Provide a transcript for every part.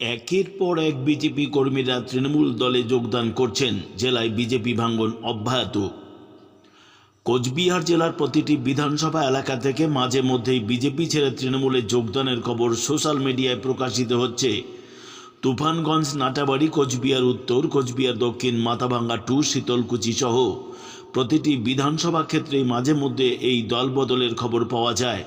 একের পর এক বিজেপি কর্মীরা তৃণমূল দলে যোগদান করছেন জেলায় বিজেপি ভাঙ্গন অব্যাহত। কোচবিহার জেলার প্রতিটি বিধানসভা এলাকা থেকে মাঝে মধ্যেই বিজেপি ছেড়ে তৃণমূলে যোগদানের খবর সোশ্যাল মিডিয়ায় প্রকাশিত হচ্ছে। তুফানগঞ্জ নাটাবাড়ি কোচবিহার উত্তর কোচবিহার দক্ষিণ মাথাভাঙ্গা টু শীতলকুচি সহ প্রতিটি বিধানসভা ক্ষেত্রেই মাঝে মধ্যে এই দলবদলের খবর পাওয়া যায়।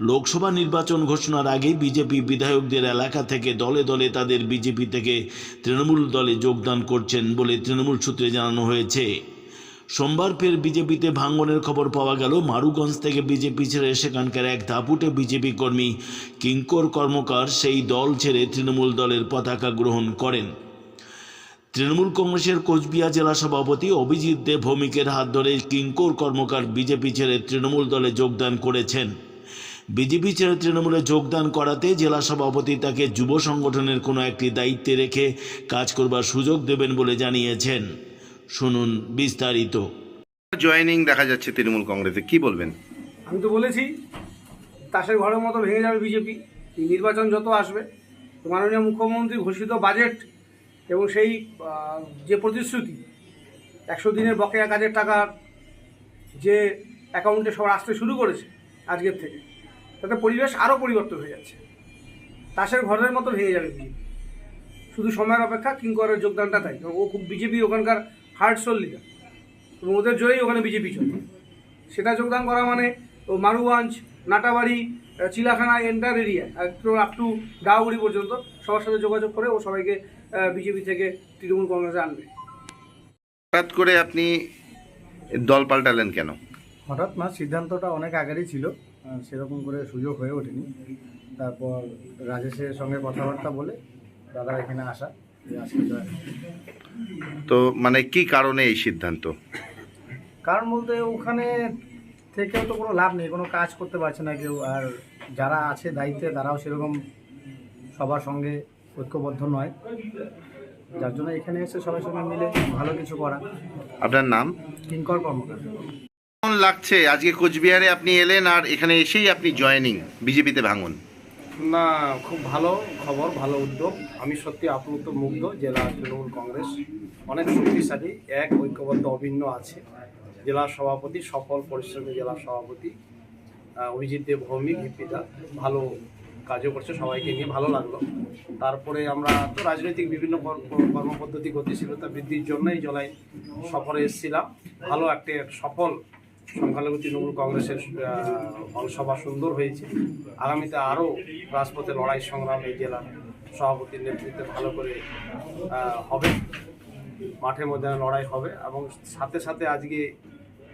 লোকসভা নির্বাচন ঘোষণার আগেই বিজেপি বিধায়কদের এলাকা থেকে দলে দলে তাদের বিজেপি থেকে তৃণমূল দলে যোগদান করছেন বলে তৃণমূল সূত্রে জানানো হয়েছে। সোমবার ফের বিজেপিতে ভাঙ্গনের খবর পাওয়া গেল। মারুগঞ্জ থেকে বিজেপি ছেড়ে সেখানকার এক ধাপুটে বিজেপি কর্মী কিঙ্কর কর্মকার সেই দল ছেড়ে তৃণমূল দলের পতাকা গ্রহণ করেন। তৃণমূল কংগ্রেসের কোচবিহার জেলা সভাপতি অভিজিৎ দে ভৌমিকের হাত ধরে কিঙ্কর কর্মকার বিজেপি ছেড়ে তৃণমূল দলে যোগদান করেছেন। বিজেপি ছেড়ে তৃণমূলে যোগদান করাতে জেলা সভাপতি তাকে যুব সংগঠনের কোনো একটি দায়িত্বে রেখে কাজ করবার সুযোগ দেবেন বলে জানিয়েছেন। শুনুন বিস্তারিত। জয়েনিং দেখা যাচ্ছে তৃণমূল কংগ্রেসে। কি বলবেন? আমি তো বলেছি তাসের ঘরের মতো ভেঙে যাবে বিজেপি। নির্বাচন যত আসবে মাননীয় মুখ্যমন্ত্রী ঘোষিত বাজেট এবং সেই যে প্রতিশ্রুতি, একশো দিনের বকেয়া কাজের টাকা যে অ্যাকাউন্টে সবার আসতে শুরু করেছে আজকের থেকে, তাতে পরিবেশ আরও পরিবর্তন হয়ে যাচ্ছে। তাসের ঘরের মতো ভেঙে যাবে বিজেপি। শুধু সময়ের অপেক্ষা কিঙ্করের যোগদানটা তাই। ও খুব বিজেপি ওখানকার হার্ড সোল লিডার এবং ওদের জোরেই ওখানে বিজেপি চলে। সেটা যোগদান করা মানে ও Maruganj Natabari Chilakhana enter area up to Dauguri পর্যন্ত। সবার সাথে যোগাযোগ করে ও সবাইকে বিজেপি থেকে তৃণমূল কংগ্রেসে আনবে। হঠাৎ করে আপনি দল পাল্টালেন কেন? হঠাৎ না সিদ্ধান্তটা অনেক আগেরই ছিল। সেরকম করে সুযোগ হয়ে ওঠেনি। তারপর রাজেশের সঙ্গে কথাবার্তা বলে দাদা এখানে আসা তো মানে কি কারণে এই সিদ্ধান্ত? কারণ বলতে ওখানে থেকেও তো কোনো লাভ নেই কোনো কাজ করতে পারছে না কেউ। আর যারা আছে দায়িত্বে তারাও সেরকম সবার সঙ্গে ঐক্যবদ্ধ নয়। যার জন্য এখানে এসে সবাই সঙ্গে মিলে ভালো কিছু করা। আপনার নাম? কিঙ্কর কর্মকার। কেমন লাগছে? আজকে কোচবিহারে আপনি এলেন আর এখানে এসেই আপনি জয়েনিং বিজেপিতে ভাঙুন। না খুব ভালো খবর ভালো উদ্যোগ। আমি সত্যি আপ্লুত মুগ্ধ জেলা তৃণমূল কংগ্রেস। অনেক শক্তিশালী এক ঐক্যবদ্ধ অভিন্ন আছে। জেলা সভাপতি, সফল পরিশ্রমী জেলা সভাপতি অভিজিৎ দেব ভৌমিক হিপিদা ভালো কাজও করছে, সবাইকে নিয়ে ভালো লাগল। তারপরে আমরা তো রাজনৈতিক বিভিন্ন কর্মপদ্ধতি গতিশীলতা বৃদ্ধির জন্যই জেলায় সফরে এসেছিলাম। ভালো একটা সফল সংখ্যালঘু তৃণমূল কংগ্রেসের সভা সুন্দর হয়েছে। আগামীতে আরও রাজপথে লড়াই সংগ্রাম এই জেলার সভাপতির নেতৃত্বে ভালো করে হবে। মাঠে মধ্যে লড়াই হবে এবং সাথে সাথে আজকে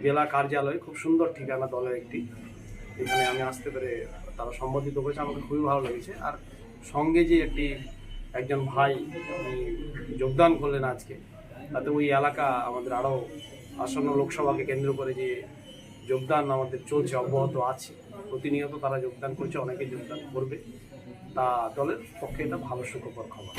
জেলা কার্যালয় খুব সুন্দর ঠিকানা দলের একটি। এখানে আমি আসতে পেরে তারা সম্বোধিত করেছে আমাকে খুবই ভালো লেগেছে। আর সঙ্গে যে একটি একজন ভাই যোগদান করলেন আজকে, তাতে ওই এলাকা আমাদের আরও আসন্ন লোকসভাকে কেন্দ্র করে যে যোগদান আমাদের চলছে, অব্যাহত আছে। প্রতিনিয়ত তারা যোগদান করছে, অনেকে যোগদান করবে। তা দলের পক্ষে এটা ভালো সুখকর খবর।